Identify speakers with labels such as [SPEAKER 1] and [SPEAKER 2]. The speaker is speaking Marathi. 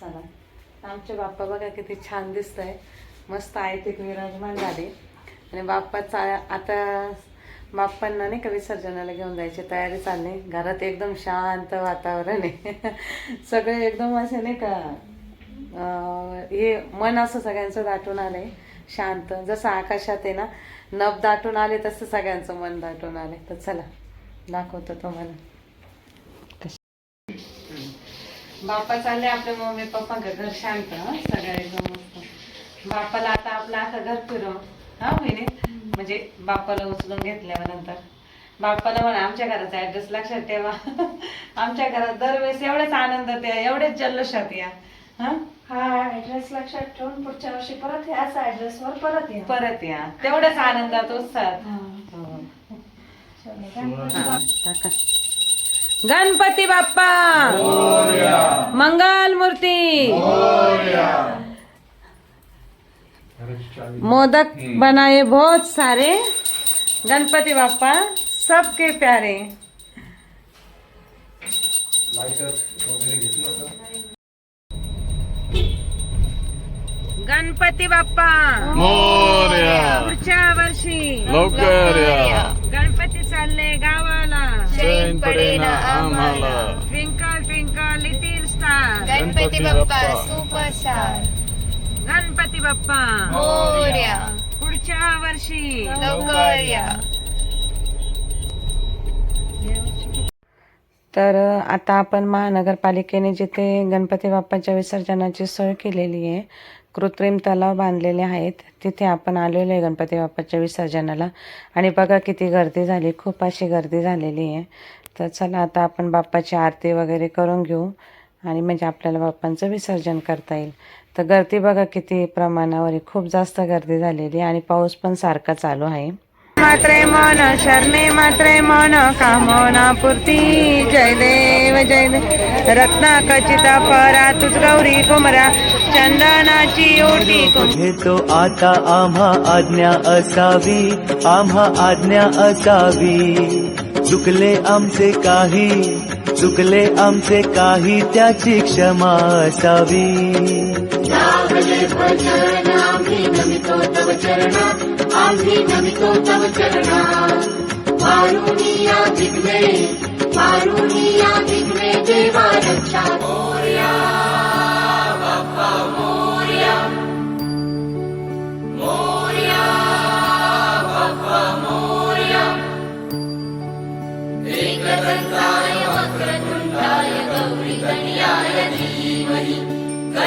[SPEAKER 1] चला. आमचे बाप्पा बघा किती छान दिसत आहे मस्त आहे ते विराजमान झाले. आणि बाप्पाचा आता बाप्पांना नाही का विसर्जनाला घेऊन जायची तयारी चालली. घरात एकदम शांत वातावरण आहे. सगळे एकदम असे नाही का हे मन असं सगळ्यांचं दाटून आलंय. शांत. जसं आकाशात आहे ना नभ दाटून आले तसं सगळ्यांचं मन दाटून आले तर चला दाखवतो तुम्हाला. बाप्पा चालले आपले मम्मी पप्पा घर शांत हं, सगळं एकदम मस्त. बाप्पाला आता आपलं आता घर फिरव हा महिने म्हणजे बाप्पाला उचलून घेतल्यावर नंतर. बाप्पाला म्हणा आमच्या घराचा ऍड्रेस लक्षात ठेवा. आमच्या घरात दरवेळेस एवढेच आनंदात या एवढेच जल्लोषात या. हा?
[SPEAKER 2] हा ऍड्रेस लक्षात ठेवून पुढच्या वर्षी परत ह्याच ऍड्रेसवर परत या.
[SPEAKER 1] परत या. तेवढ्याच आनंदात उत्साहात. टाका. गणपती बाप्पा. मंगल मूर्ती. मोदक बनाए बहुत सारे गणपति बाप्पा सबके प्यारे. गणपती बाप्पा.
[SPEAKER 3] मोर्या.
[SPEAKER 1] पुढच्या वर्षी.
[SPEAKER 3] लवकर या. चैन पडेना आम्हाला.
[SPEAKER 1] Twinkle twinkle little star.
[SPEAKER 3] Ganpati Bappa
[SPEAKER 4] superstar.
[SPEAKER 1] Ganpati Bappa.
[SPEAKER 4] Morya.
[SPEAKER 1] पुढच्या वर्षी.
[SPEAKER 4] लवकर या
[SPEAKER 1] तर आता आपण महानगरपालिकेने जिथे गणपती बाप्पाच्या विसर्जनाची सोय केलेली आहे कृत्रिम तलाव बांधलेले आहेत. तिथे आपण आलेलो आहे गणपती बाप्पाच्या विसर्जनाला. आणि बघा किती गर्दी झाली. खूप अशी गर्दी झालेली आहे. तर चला आता आपण बाप्पाची आरती वगैरे करून घेऊ. आणि म्हणजे आपल्याला बाप्पांचं विसर्जन करता येईल. तर गर्दी बघा किती प्रमाणावर आहे. खूप जास्त गर्दी झालेली आहे. आणि पाऊस पण सारखा चालू आहे. मात्रे मन शरणे मात्रे मन कामना पूर्ती. जय देव जय देव. रत्ना कचिता परा तुझ गौरी कुमरा. चंदनाची ओटी
[SPEAKER 5] घेतो आता आम्हा आज्ञा असावी आम्हा आज्ञा असावी. चुकले आमचे काही चुकले आमचे काही त्याची क्षमा असावी. आम्ही नमितो तव चरणा